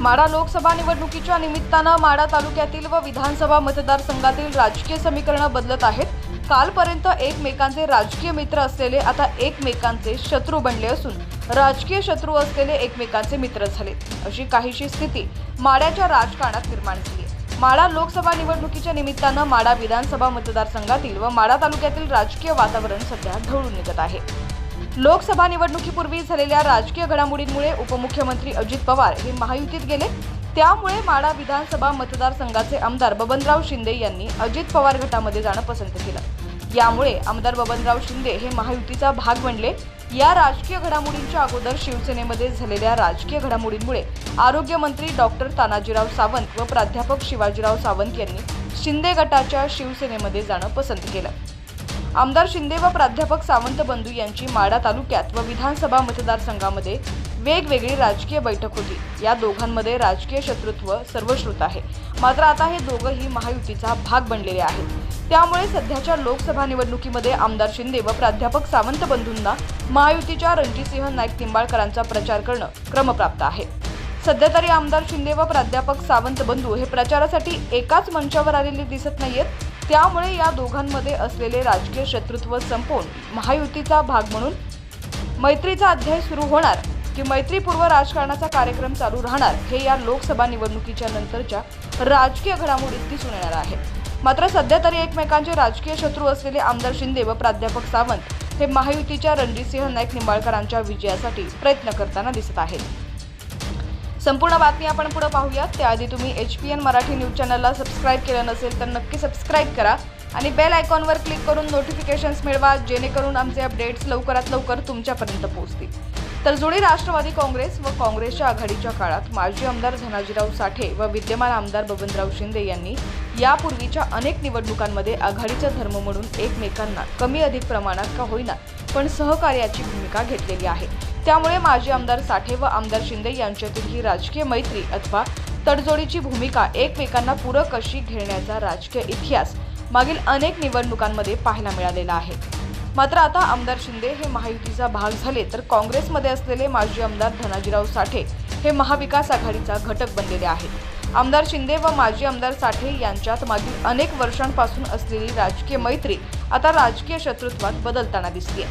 माडा लोकसभा निवडणुकीच्या निमित्तानं माडा तालुक्यातील व विधानसभा मतदारसंघातील राजकीय समीकरणं बदलत आहेत. कालपर्यंत एकमेकांचे राजकीय मित्र असलेले आता एकमेकांचे शत्रू बनले असून राजकीय शत्रू असलेले एकमेकांचे मित्र झालेत. अशी काहीशी स्थिती माड्याच्या राजकारणात निर्माण झाली माडा लोकसभा निवडणुकीच्या निमित्तानं माडा विधानसभा मतदारसंघातील व माडा तालुक्यातील राजकीय वातावरण सध्या ढवळून निघत आहे. लोकसभा निवडणुकीपूर्वी झालेल्या राजकीय घडामोडींमुळे उपमुख्यमंत्री अजित पवार हे महायुतीत गेले. त्यामुळे माडा विधानसभा मतदारसंघाचे आमदार बबनराव शिंदे यांनी अजित पवार गटामध्ये जाणं पसंत केलं. यामुळे आमदार बबनराव शिंदे हे महायुतीचा भाग बनले. या राजकीय घडामोडींच्या अगोदर शिवसेनेमध्ये झालेल्या राजकीय घडामोडींमुळे आरोग्यमंत्री डॉक्टर तानाजीराव सावंत व प्राध्यापक शिवाजीराव सावंत यांनी शिंदे गटाच्या शिवसेनेमध्ये जाणं पसंत केलं. आमदार शिंदे व प्राध्यापक सावंत बंधू यांची माडा तालुक्यात व विधानसभा मतदारसंघामध्ये वेगवेगळी राजकीय बैठक होती. या दोघांमध्ये राजकीय शत्रुत्व सर्वश्रुत आहे. मात्र आता हे दोघंही महायुतीचा भाग बनलेले आहेत. त्यामुळे सध्याच्या लोकसभा निवडणुकीमध्ये आमदार शिंदे व प्राध्यापक सावंत बंधूंना महायुतीच्या रणजितसिंह नाईक निंबाळकरांचा प्रचार करणं क्रमप्राप्त आहे. सध्या तरी आमदार शिंदे व प्राध्यापक सावंत बंधू हे प्रचारासाठी एकाच मंचावर आलेले दिसत नाहीयेत. त्यामुळे या दोघांमध्ये असलेले राजकीय शत्रुत्व संपवून महायुतीचा भाग म्हणून मैत्रीचा अध्याय सुरू होणार की मैत्रीपूर्व राजकारणाचा कार्यक्रम चालू राहणार हे या लोकसभा निवडणुकीच्या नंतरच्या राजकीय घडामोडीत दिसून येणार आहे. मात्र सध्या तरी एकमेकांचे राजकीय शत्रू असलेले आमदार शिंदे व प्राध्यापक सावंत हे महायुतीच्या रणजितसिंह नाईक निंबाळकरांच्या विजयासाठी प्रयत्न करताना दिसत आहेत. संपूर्ण बातमी आपण पुढे पाहूयात. त्याआधी तुम्ही H P N Marathi news चॅनलला सबस्क्राईब केलं नसेल तर नक्की सबस्क्राईब करा आणि बेल आयकॉनवर क्लिक करून नोटिफिकेशन्स मिळवा जेणेकरून आमचे अपडेट्स लवकरात लवकर तुमच्यापर्यंत पोहोचतील. तर जुळी राष्ट्रवादी काँग्रेस व काँग्रेसच्या आघाडीच्या काळात माजी आमदार धनाजीराव साठे व विद्यमान आमदार बबनराव शिंदे यांनी यापूर्वीच्या अनेक निवडणुकांमध्ये आघाडीचा धर्म म्हणून एकमेकांना कमी अधिक प्रमाणात का होईना पण सहकार्याची भूमिका घेतलेली आहे. त्यामुळे माजी आमदार साठे व आमदार शिंदे यांच्यातील ही राजकीय मैत्री अथवा तडजोडीची भूमिका एकमेकांना पूरक अशी घेण्याचा राजकीय इतिहास मागील अनेक निवडणुकांमध्ये पाहायला मिळालेला आहे. मात्र आता आमदार शिंदे हे महायुतीचा भाग झाले तर काँग्रेसमध्ये असलेले माजी आमदार धनाजीराव साठे हे महाविकास आघाडीचा घटक बनलेले आहेत. आमदार शिंदे व माजी आमदार साठे यांच्यात मागील अनेक वर्षांपासून असलेली राजकीय मैत्री आता राजकीय शत्रुत्वात बदलताना दिसते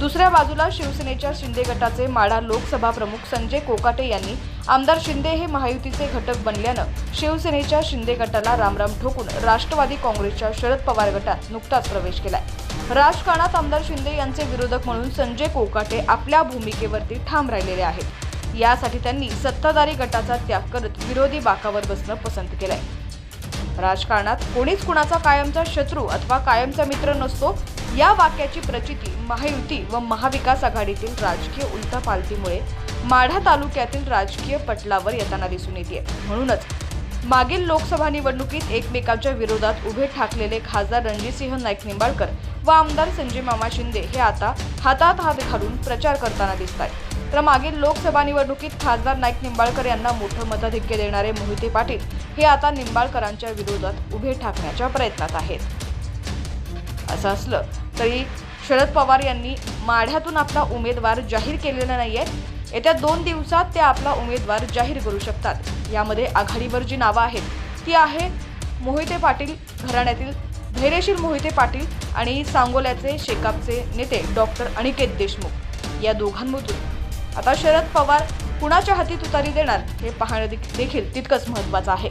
दुसऱ्या बाजूला शिवसेनेच्या शिंदे गटाचे माढा लोकसभा प्रमुख संजय कोकाटे यांनी आमदार शिंदे हे महायुतीचे घटक बनल्यानं शिवसेनेच्या शिंदे गटाला रामराम ठोकून राष्ट्रवादी काँग्रेसच्या शरद पवार गटात नुकताच प्रवेश केलाय. राजकारणात आमदार शिंदे यांचे विरोधक म्हणून संजय कोकाटे आपल्या भूमिकेवरती ठाम राहिलेले आहेत. यासाठी त्यांनी सत्ताधारी गटाचा त्याग करत विरोधी बाकावर बसणं पसंत केलंय. राजकारणात कोणीच कुणाचा कायमचा शत्रू अथवा कायमचा मित्र नसतो या वाक्याची प्रचिती महायुती व महाविकास आघाडीतील राजकीय उलथापालथीमुळे माढा तालुक्यातील राजकीय पटलावर येताना दिसून येते. म्हणूनच मागील लोकसभा निवडणुकीत एकमेकांच्या विरोधात उभे ठाकलेले खासदार रणजितसिंह नाईक निंबाळकर व आमदार संजय मामा शिंदे हे आता हातात हात घालून प्रचार करताना दिसत आहेत तर मागील लोकसभा निवडणुकीत खासदार नाईक निंबाळकर यांना मोठं मताधिक्य देणारे मोहिते पाटील हे आता निंबाळकरांच्या विरोधात उभे ठाकण्याच्या प्रयत्नात आहेत. असं असलं तरी शरद पवार यांनी माढ्यातून आपला उमेदवार जाहीर केलेला नाही आहे येत्या दोन दिवसात ते आपला उमेदवार जाहीर करू शकतात. यामध्ये आघाडीवर जी नावं आहेत. ती आहे मोहिते पाटील घराण्यातील धैर्यशील मोहिते पाटील आणि सांगोल्याचे शेकापचे नेते डॉक्टर अनिकेत देशमुख. या दोघांमधून आता शरद पवार कुणाच्या हाती तुतारी देणार हे पाहणं देखील देखील तितकंच महत्त्वाचं आहे.